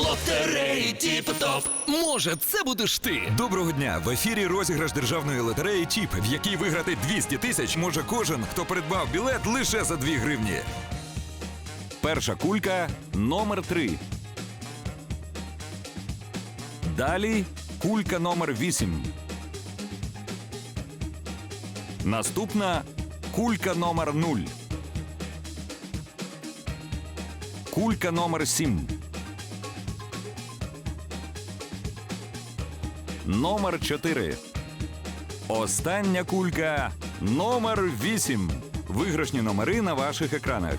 Лотереї Тіп-Топ. Може, це будеш ти. Доброго дня! В ефірі розіграш державної лотереї ТІП, в якій виграти 200 тисяч може кожен, хто придбав білет лише за 2 гривні. Перша кулька номер 3. Далі кулька номер 8. Наступна кулька номер 0. Кулька номер 7. Номер 4. Остання кулька номер 8. Виграшні номери на ваших екранах.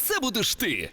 це будеш ти.